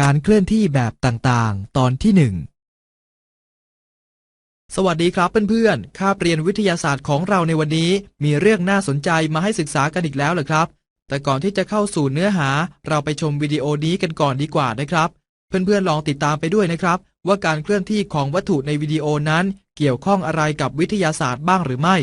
การเคลื่อนที่แบบต่างๆ ตอนที่หนึ่งสวัสดีครับเพื่อนๆ คาบเรียนวิทยาศาสตร์ของเราในวันนี้ มีเรื่องน่าสนใจมาให้ศึกษากันอีกแล้วเหรอครับ แต่ก่อนที่จะเข้าสู่เนื้อหา เราไปชมวิดีโอนี้กันก่อนดีกว่านะครับ เพื่อนๆ ลองติดตามไปด้วยนะครับ ว่าการเคลื่อนที่ของวัตถุในวิดีโอนั้น เกี่ยวข้องอะไรกับวิทยาศาสตร์บ้างหรือไม่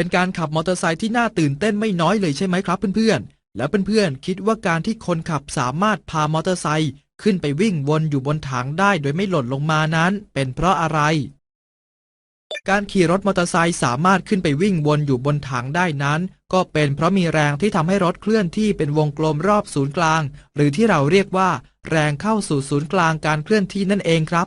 เป็นการขับมอเตอร์ไซค์ที่น่าตื่นเต้นไม่น้อยเลยใช่ไหมครับเพื่อนๆ แล้วเพื่อนๆ คิดว่าการที่คนขับสามารถพามอเตอร์ไซค์ขึ้นไปวิ่งวนอยู่บนถังได้โดยไม่หล่นลงมานั้น เป็นเพราะอะไร การขี่รถมอเตอร์ไซค์สามารถขึ้นไปวิ่งวนอยู่บนถังได้นั้น ก็เป็นเพราะมีแรงที่ทำให้รถเคลื่อนที่เป็นวงกลมรอบศูนย์กลาง หรือที่เราเรียกว่า แรงเข้าสู่ศูนย์กลางการเคลื่อนที่นั่นเองครับ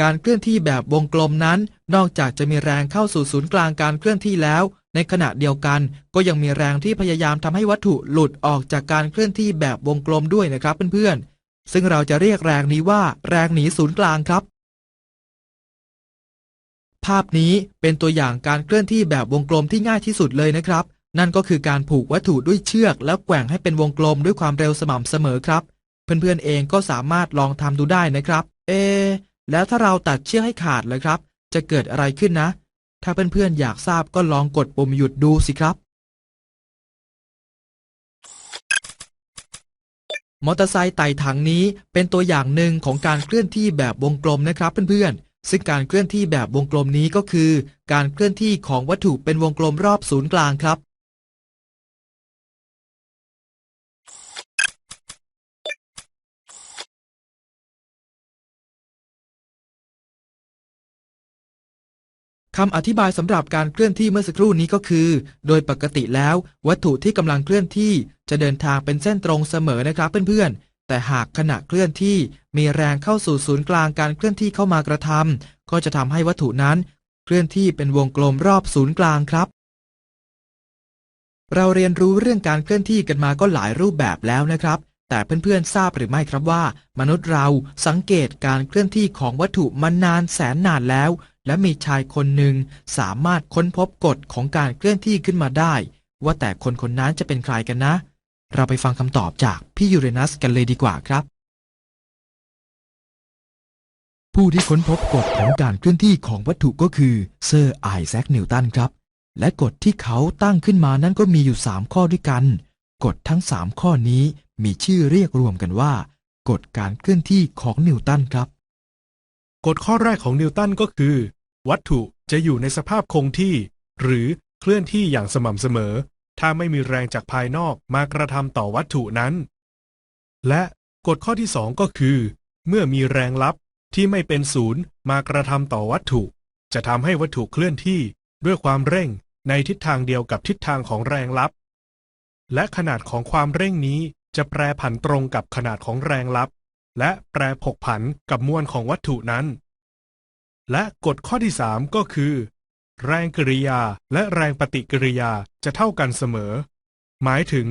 การเคลื่อนที่แบบวงกลมนั้น นอกจากจะมีแรงเข้าสู่ศูนย์กลางการเคลื่อนที่แล้ว ในขณะเดียวกัน ก็ยังมีแรงที่พยายามทำให้วัตถุหลุดออกจากการเคลื่อนที่แบบวงกลมด้วยนะครับเพื่อนๆ ซึ่งเราจะเรียกแรงนี้ว่า แรงหนีศูนย์กลางครับ ภาพนี้เป็นตัวอย่างการเคลื่อนที่แบบวงกลมที่ง่ายที่สุดเลยนะครับ นั่นก็คือการผูกวัตถุด้วยเชือก แล้วแกว่งให้เป็นวงกลมด้วยความเร็วสม่ำเสมอครับ เพื่อนๆเองก็สามารถลองทำดูได้นะครับ เอะ แล้วถ้าเราตัดเชือกให้ขาดเลยครับ จะเกิดอะไรขึ้นนะ ถ้าเพื่อนๆอยากทราบก็ลองกดปุ่มหยุดดูสิครับ มอเตอร์ไซค์ไต่ถังนี้เป็นตัวอย่างหนึ่งของการเคลื่อนที่แบบวงกลมนะครับเพื่อนๆ ซึ่งการเคลื่อนที่แบบวงกลมนี้ก็คือ การเคลื่อนที่ของวัตถุเป็นวงกลมรอบศูนย์กลางครับ คำอธิบายสำหรับการเคลื่อนที่เมื่อสักครู่นี้ก็คือ โดยปกติแล้ว วัตถุที่กำลังเคลื่อนที่ จะเดินทางเป็นเส้นตรงเสมอนะครับเพื่อนๆ แต่หากขณะเคลื่อนที่มีแรงเข้าสู่ศูนย์กลางการเคลื่อนที่เข้ามากระทำก็จะทำให้วัตถุนั้น เคลื่อนที่เป็นวงกลมรอบศูนย์กลางครับ เราเรียนรู้เรื่องการเคลื่อนที่กันมาก็หลายรูปแบบแล้วนะครับ แต่เพื่อนๆทราบหรือไม่ครับว่า มนุษย์เราสังเกตการเคลื่อนที่ของวัตถุมานานแสนนานแล้ว และมีชายคนหนึ่งสามารถค้นพบกฎของการเคลื่อนที่ขึ้นมาได้ ว่าแต่คนคนนั้นจะเป็นใครกันนะ เราไปฟังคำตอบจากพี่ยูเรนัสกันเลยดีกว่าครับ ผู้ที่ค้นพบกฎของการเคลื่อนที่ของวัตถุก็คือเซอร์ไอแซคนิวตันครับ และกฎที่เขาตั้งขึ้นมานั้นก็มีอยู่ 3 ข้อด้วยกัน กฎทั้ง 3 ข้อนี้มีชื่อเรียกรวมกันว่า กฎการเคลื่อนที่ของนิวตันครับกฎข้อแรกของนิวตันก็คือ วัตถุจะอยู่ในสภาพคงที่ หรือเคลื่อนที่อย่างสม่ำเสมอ ถ้าไม่มีแรงจากภายนอกมากระทำต่อวัตถุนั้น และกฎข้อที่สองก็คือ เมื่อมีแรงลับที่ไม่เป็นศูนย์มากระทำต่อวัตถุ จะทำให้วัตถุเคลื่อนที่ด้วยความเร่งในทิศทางเดียวกับทิศทางของแรงลับ และขนาดของความเร่งนี้จะแปรผันตรงกับขนาดของแรงลับ และแปรผกผันกับมวลของวัตถุนั้น และกฎข้อที่ 3 ก็คือ แรงกริยาและแรงปฏิกิริยาจะเท่ากันเสมอ หมายถึง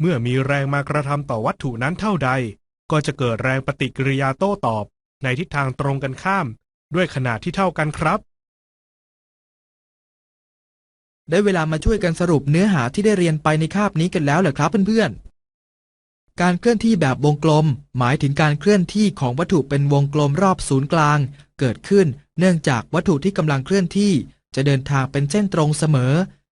เมื่อมีแรงมากระทำต่อวัตถุนั้นเท่าใด ก็จะเกิดแรงปฏิกิริยาโต้ตอบ ในทิศทางตรงกันข้าม ด้วยขนาดที่เท่ากันครับ ได้เวลามาช่วยกันสรุปเนื้อหาที่ได้เรียนไปในคาบนี้กันแล้วเหรอครับเพื่อนๆการเคลื่อนที่แบบวงกลม หมายถึงการเคลื่อนที่ของวัตถุเป็นวงกลมรอบศูนย์กลาง เกิดขึ้น เนื่องจากวัตถุที่กำลังเคลื่อนที่จะเดินทางเป็นเส้นตรงเสมอ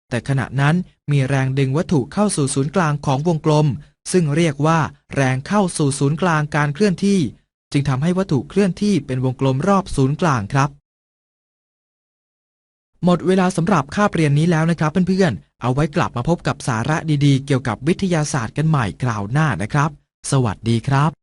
แต่ขณะนั้นมีแรงดึงวัตถุเข้าสู่ศูนย์กลางของวงกลม ซึ่งเรียกว่าแรงเข้าสู่ศูนย์กลางการเคลื่อนที่ จึงทำให้วัตถุเคลื่อนที่เป็นวงกลมรอบศูนย์กลางครับ หมดเวลาสำหรับคาบเรียนนี้แล้วนะครับเพื่อนๆ เอาไว้กลับมาพบกับสาระดีๆ เกี่ยวกับวิทยาศาสตร์กันใหม่คราวหน้านะครับ สวัสดีครับ